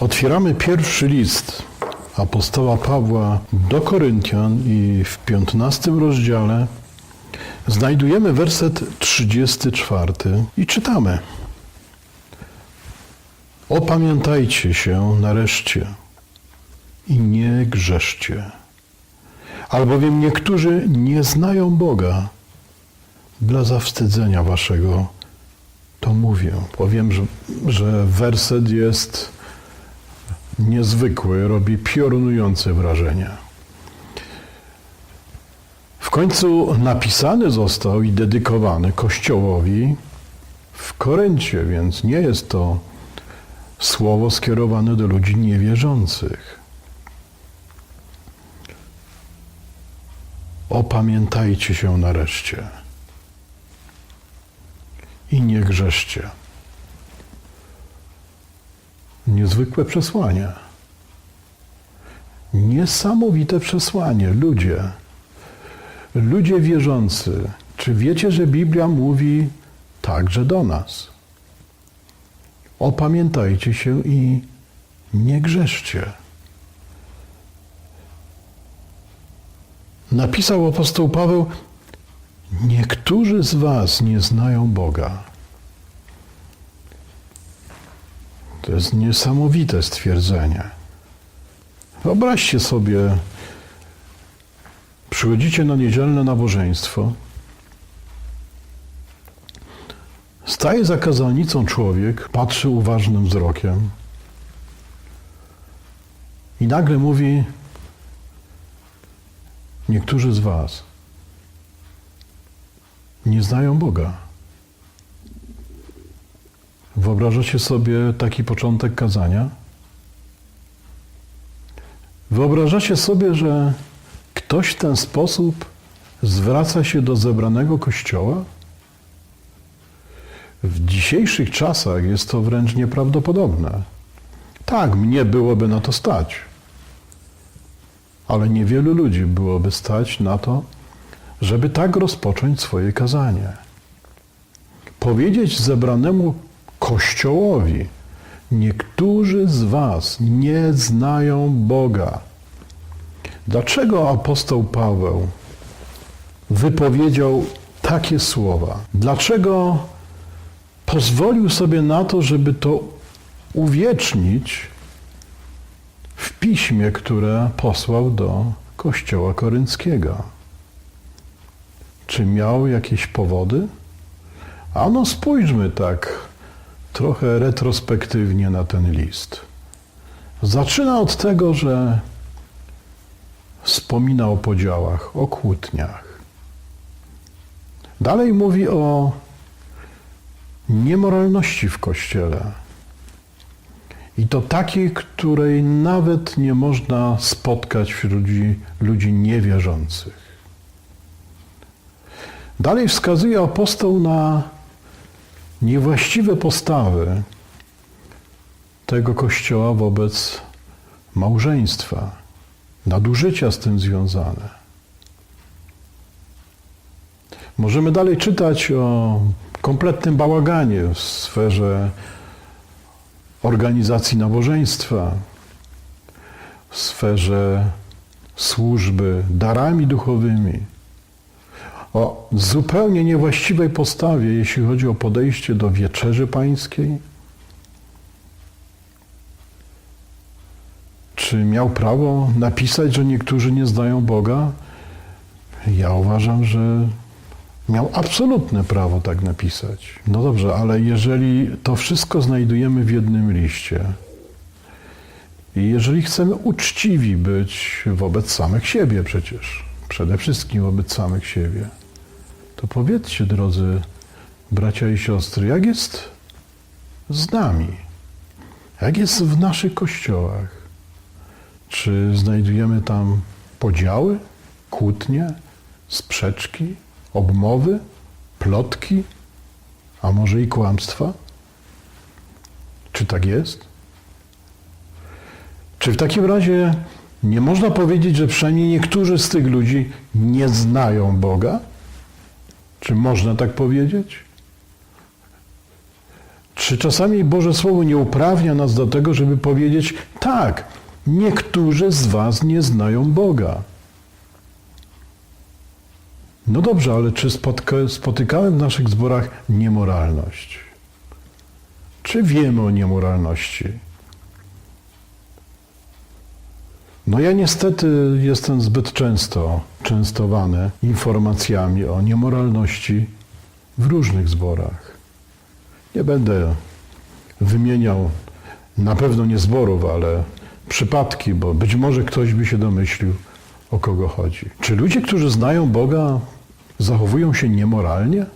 Otwieramy pierwszy list apostoła Pawła do Koryntian i w 15 rozdziale znajdujemy werset 34 i czytamy. Opamiętajcie się nareszcie i nie grzeszcie, albowiem niektórzy nie znają Boga. Dla zawstydzenia waszego to mówię. Powiem, że, że werset jest niezwykły, robi piorunujące wrażenie. W końcu napisany został i dedykowany Kościołowi w Koryncie, więc nie jest to słowo skierowane do ludzi niewierzących. Opamiętajcie się nareszcie i nie grzeszcie. Niezwykłe przesłanie. Niesamowite przesłanie. Ludzie, ludzie wierzący, czy wiecie, że Biblia mówi także do nas? Opamiętajcie się i nie grzeszcie. Napisał apostoł Paweł: Niektórzy z Was nie znają Boga. To jest niesamowite stwierdzenie. Wyobraźcie sobie, przychodzicie na niedzielne nabożeństwo, staje za kazalnicą człowiek, patrzy uważnym wzrokiem i nagle mówi: Niektórzy z Was nie znają Boga. Wyobrażacie sobie taki początek kazania? Wyobrażacie sobie, że ktoś w ten sposób zwraca się do zebranego kościoła? W dzisiejszych czasach jest to wręcz nieprawdopodobne. Tak, mnie byłoby na to stać, ale niewielu ludzi byłoby stać na to, żeby tak rozpocząć swoje kazanie. Powiedzieć zebranemu Kościołowi, niektórzy z Was nie znają Boga. Dlaczego apostoł Paweł wypowiedział takie słowa? Dlaczego pozwolił sobie na to, żeby to uwiecznić w piśmie, które posłał do Kościoła Korynckiego? Czy miał jakieś powody? A no spójrzmy tak trochę retrospektywnie na ten list. Zaczyna od tego, że wspomina o podziałach, o kłótniach. Dalej mówi o niemoralności w kościele. I to takiej, której nawet nie można spotkać wśród ludzi, ludzi niewierzących. Dalej wskazuje apostoł na niewłaściwe postawy tego kościoła wobec małżeństwa, nadużycia z tym związane. Możemy dalej czytać o kompletnym bałaganie w sferze organizacji nabożeństwa, w sferze służby darami duchowymi o zupełnie niewłaściwej postawie, jeśli chodzi o podejście do wieczerzy pańskiej? Czy miał prawo napisać, że niektórzy nie znają Boga? Ja uważam, że miał absolutne prawo tak napisać. No dobrze, ale jeżeli to wszystko znajdujemy w jednym liście, i jeżeli chcemy uczciwi być wobec samych siebie przecież, przede wszystkim wobec samych siebie, to powiedzcie, drodzy bracia i siostry, jak jest z nami? Jak jest w naszych kościołach? Czy znajdujemy tam podziały, kłótnie, sprzeczki, obmowy, plotki, a może i kłamstwa? Czy tak jest? Czy w takim razie nie można powiedzieć, że przynajmniej niektórzy z tych ludzi nie znają Boga? Czy można tak powiedzieć? Czy czasami Boże Słowo nie uprawnia nas do tego, żeby powiedzieć: tak, niektórzy z Was nie znają Boga? No dobrze, ale czy spotykałem w naszych zborach niemoralność? Czy wiemy o niemoralności? No ja niestety jestem zbyt często częstowany informacjami o niemoralności w różnych zborach. Nie będę wymieniał na pewno nie zborów, ale przypadki, bo być może ktoś by się domyślił, o kogo chodzi. Czy ludzie, którzy znają Boga, zachowują się niemoralnie?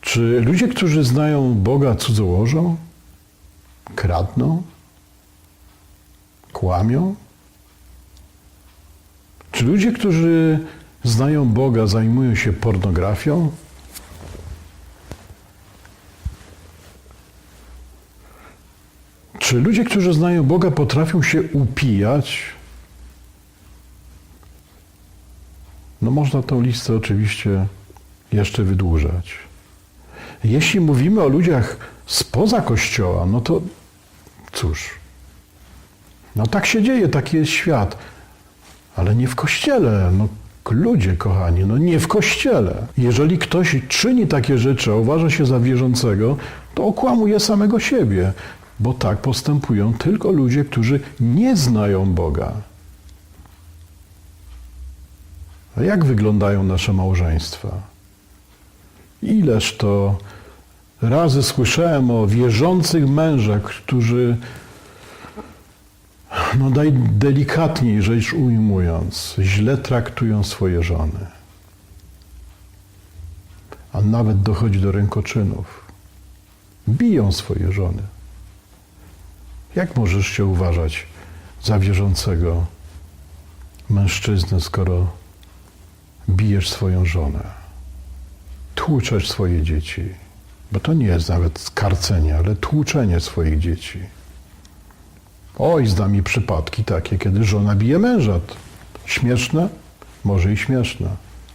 Czy ludzie, którzy znają Boga, cudzołożą? Kradną? Kłamią? Czy ludzie, którzy znają Boga, zajmują się pornografią? Czy ludzie, którzy znają Boga, potrafią się upijać? No można tą listę oczywiście jeszcze wydłużać. Jeśli mówimy o ludziach spoza Kościoła, no to cóż, no tak się dzieje, taki jest świat. Ale nie w Kościele, no ludzie kochani, no nie w Kościele. Jeżeli ktoś czyni takie rzeczy, a uważa się za wierzącego, to okłamuje samego siebie, bo tak postępują tylko ludzie, którzy nie znają Boga. A jak wyglądają nasze małżeństwa? Ileż to razy słyszałem o wierzących mężach, którzy, no najdelikatniej rzecz ujmując, źle traktują swoje żony. A nawet dochodzi do rękoczynów. Biją swoje żony. Jak możesz się uważać za wierzącego mężczyznę, skoro bijesz swoją żonę, tłuczesz swoje dzieci, bo to nie jest nawet skarcenie, ale tłuczenie swoich dzieci. Oj, zda mi przypadki takie, kiedy żona bije męża. Śmieszne? Może i śmieszne,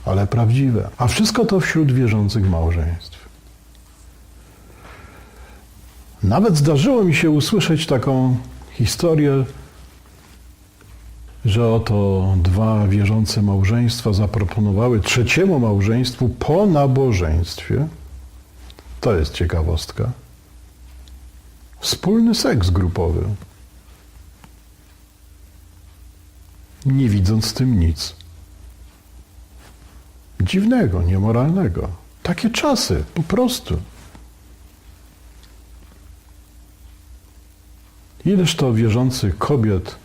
ale prawdziwe. A wszystko to wśród wierzących małżeństw. Nawet zdarzyło mi się usłyszeć taką historię, że oto dwa wierzące małżeństwa zaproponowały trzeciemu małżeństwu po nabożeństwie. To jest ciekawostka. Wspólny seks grupowy. Nie widząc w tym nic. Dziwnego, niemoralnego. Takie czasy, po prostu. Ileż to wierzących kobiet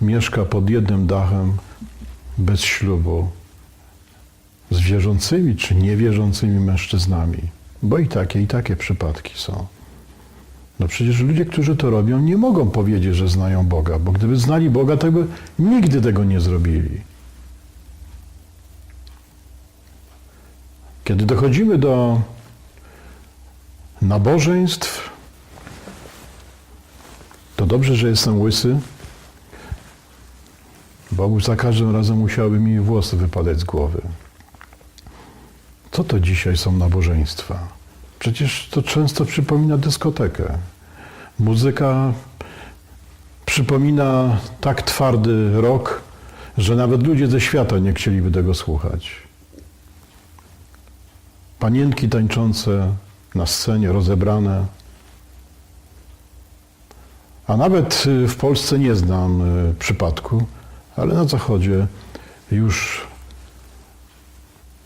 mieszka pod jednym dachem bez ślubu z wierzącymi czy niewierzącymi mężczyznami. Bo i takie, i takie przypadki są. No przecież ludzie, którzy to robią, nie mogą powiedzieć, że znają Boga, bo gdyby znali Boga, to by nigdy tego nie zrobili. Kiedy dochodzimy do nabożeństw, to dobrze, że jestem łysy, bo za każdym razem musiały mi włosy wypadać z głowy. Co to dzisiaj są nabożeństwa? Przecież to często przypomina dyskotekę. Muzyka przypomina tak twardy rok, że nawet ludzie ze świata nie chcieliby tego słuchać. Panienki tańczące na scenie, rozebrane. A nawet y, w Polsce nie znam y, przypadku, ale na Zachodzie już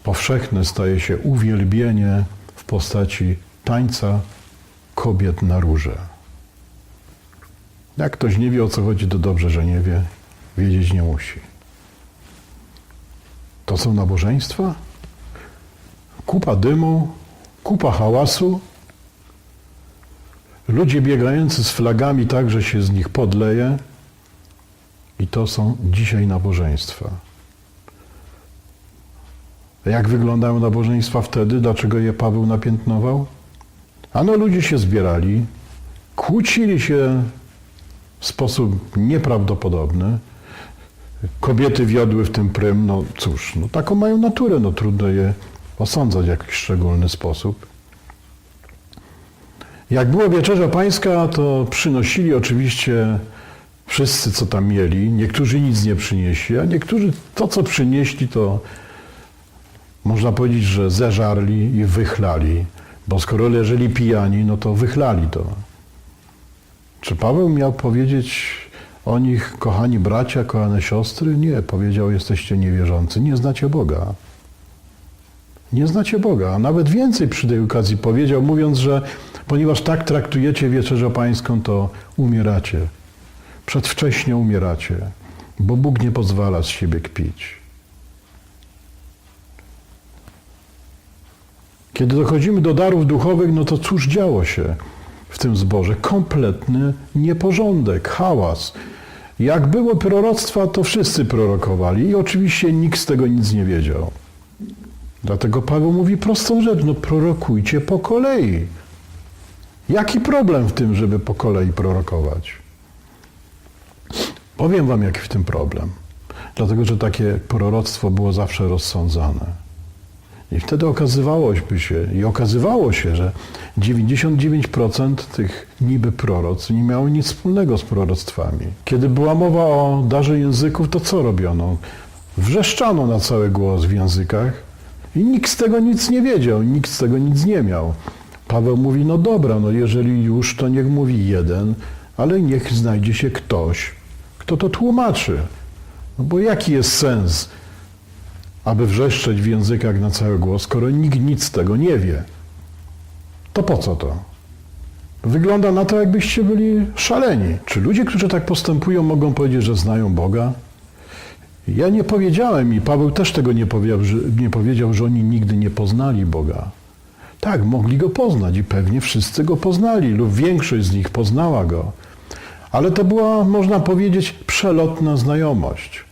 powszechne staje się uwielbienie w postaci tańca kobiet na róże. Jak ktoś nie wie o co chodzi, to dobrze, że nie wie, wiedzieć nie musi. To są nabożeństwa? Kupa dymu, kupa hałasu, ludzie biegający z flagami tak, że się z nich podleje. I to są dzisiaj nabożeństwa. Jak wyglądają nabożeństwa wtedy? Dlaczego je Paweł napiętnował? Ano ludzie się zbierali, kłócili się w sposób nieprawdopodobny. Kobiety wiodły w tym prym, no cóż, no taką mają naturę, no trudno je osądzać w jakiś szczególny sposób. Jak była wieczerza pańska, to przynosili oczywiście wszyscy, co tam mieli. Niektórzy nic nie przynieśli, a niektórzy to, co przynieśli, to można powiedzieć, że zeżarli i wychlali. Bo skoro leżeli pijani, no to wychlali to. Czy Paweł miał powiedzieć o nich, kochani bracia, kochane siostry? Nie, powiedział, jesteście niewierzący, nie znacie Boga. Nie znacie Boga, a nawet więcej przy tej okazji powiedział, mówiąc, że ponieważ tak traktujecie wieczerzę pańską, to umieracie. Przedwcześnie umieracie, bo Bóg nie pozwala z siebie kpić. Kiedy dochodzimy do darów duchowych, no to cóż działo się w tym zborze? Kompletny nieporządek, hałas. Jak było proroctwa, to wszyscy prorokowali i oczywiście nikt z tego nic nie wiedział. Dlatego Paweł mówi prostą rzecz, no prorokujcie po kolei. Jaki problem w tym, żeby po kolei prorokować? Powiem wam, jaki w tym problem. Dlatego, że takie proroctwo było zawsze rozsądzane. I wtedy okazywało się, i okazywało się, że 99% tych niby proroc nie miało nic wspólnego z proroctwami. Kiedy była mowa o darze języków, to co robiono? Wrzeszczano na cały głos w językach i nikt z tego nic nie wiedział, nikt z tego nic nie miał. Paweł mówi, no dobra, no jeżeli już, to niech mówi jeden, ale niech znajdzie się ktoś, kto to tłumaczy. No bo jaki jest sens, aby wrzeszczeć w językach na cały głos, skoro nikt nic z tego nie wie? To po co to? Wygląda na to, jakbyście byli szaleni. Czy ludzie, którzy tak postępują, mogą powiedzieć, że znają Boga? Ja nie powiedziałem i Paweł też tego nie powiedział, że, nie powiedział, że oni nigdy nie poznali Boga. Tak, mogli go poznać i pewnie wszyscy go poznali, lub większość z nich poznała go. Ale to była, można powiedzieć, przelotna znajomość.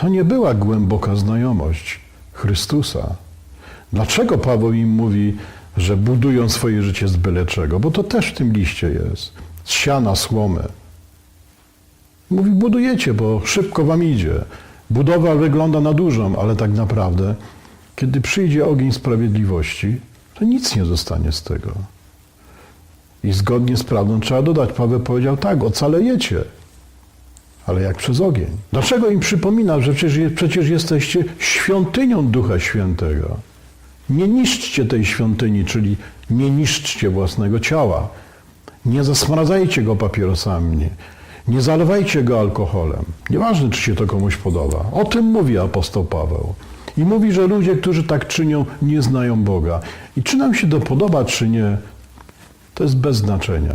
To nie była głęboka znajomość Chrystusa. Dlaczego Paweł im mówi, że budują swoje życie z byle czego? Bo to też w tym liście jest. Z siana, słomy. Mówi, budujecie, bo szybko wam idzie. Budowa wygląda na dużą, ale tak naprawdę, kiedy przyjdzie ogień sprawiedliwości, to nic nie zostanie z tego. I zgodnie z prawdą trzeba dodać, Paweł powiedział tak, ocalejecie, ale jak przez ogień. Dlaczego im przypomina, że przecież, przecież jesteście świątynią Ducha Świętego? Nie niszczcie tej świątyni, czyli nie niszczcie własnego ciała. Nie zasmradzajcie go papierosami. Nie zalewajcie go alkoholem. Nieważne, czy się to komuś podoba. O tym mówi apostoł Paweł. I mówi, że ludzie, którzy tak czynią, nie znają Boga. I czy nam się to podoba, czy nie, to jest bez znaczenia.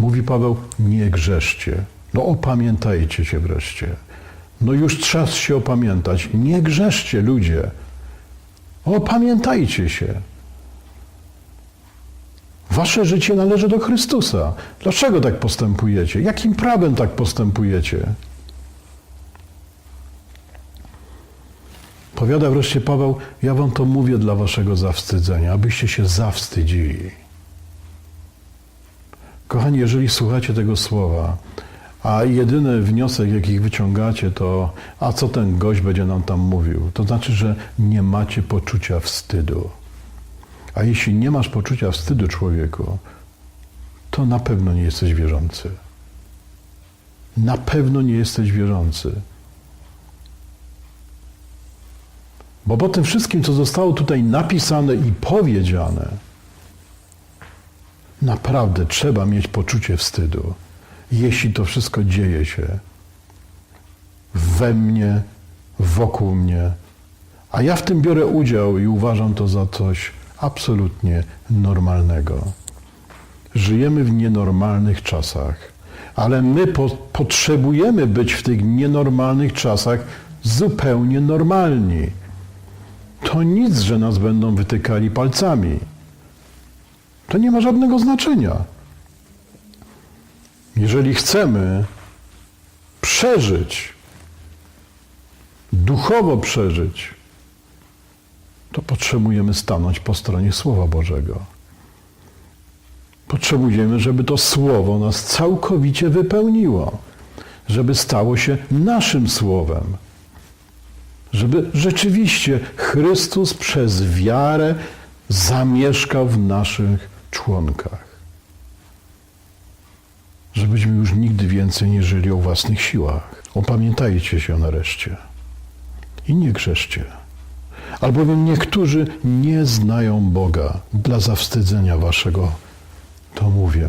Mówi Paweł, nie grzeszcie. No opamiętajcie się wreszcie. No już czas się opamiętać. Nie grzeszcie, ludzie. Opamiętajcie się. Wasze życie należy do Chrystusa. Dlaczego tak postępujecie? Jakim prawem tak postępujecie? Powiada wreszcie Paweł, ja wam to mówię dla waszego zawstydzenia, abyście się zawstydzili. Kochani, jeżeli słuchacie tego słowa, a jedyny wniosek, jaki wyciągacie, to a co ten gość będzie nam tam mówił, to znaczy, że nie macie poczucia wstydu. A jeśli nie masz poczucia wstydu człowieku, to na pewno nie jesteś wierzący. Na pewno nie jesteś wierzący. Bo po tym wszystkim, co zostało tutaj napisane i powiedziane, naprawdę trzeba mieć poczucie wstydu, jeśli to wszystko dzieje się we mnie, wokół mnie, a ja w tym biorę udział i uważam to za coś absolutnie normalnego. Żyjemy w nienormalnych czasach, ale my po, potrzebujemy być w tych nienormalnych czasach zupełnie normalni. To nic, że nas będą wytykali palcami. To nie ma żadnego znaczenia. Jeżeli chcemy przeżyć, duchowo przeżyć, to potrzebujemy stanąć po stronie Słowa Bożego. Potrzebujemy, żeby to Słowo nas całkowicie wypełniło, żeby stało się naszym Słowem. żeby rzeczywiście Chrystus przez wiarę zamieszkał w naszych członkach. Żebyśmy już nigdy więcej nie żyli o własnych siłach. Opamiętajcie się nareszcie i nie grzeszcie. Albowiem niektórzy nie znają Boga. Dla zawstydzenia waszego to mówię.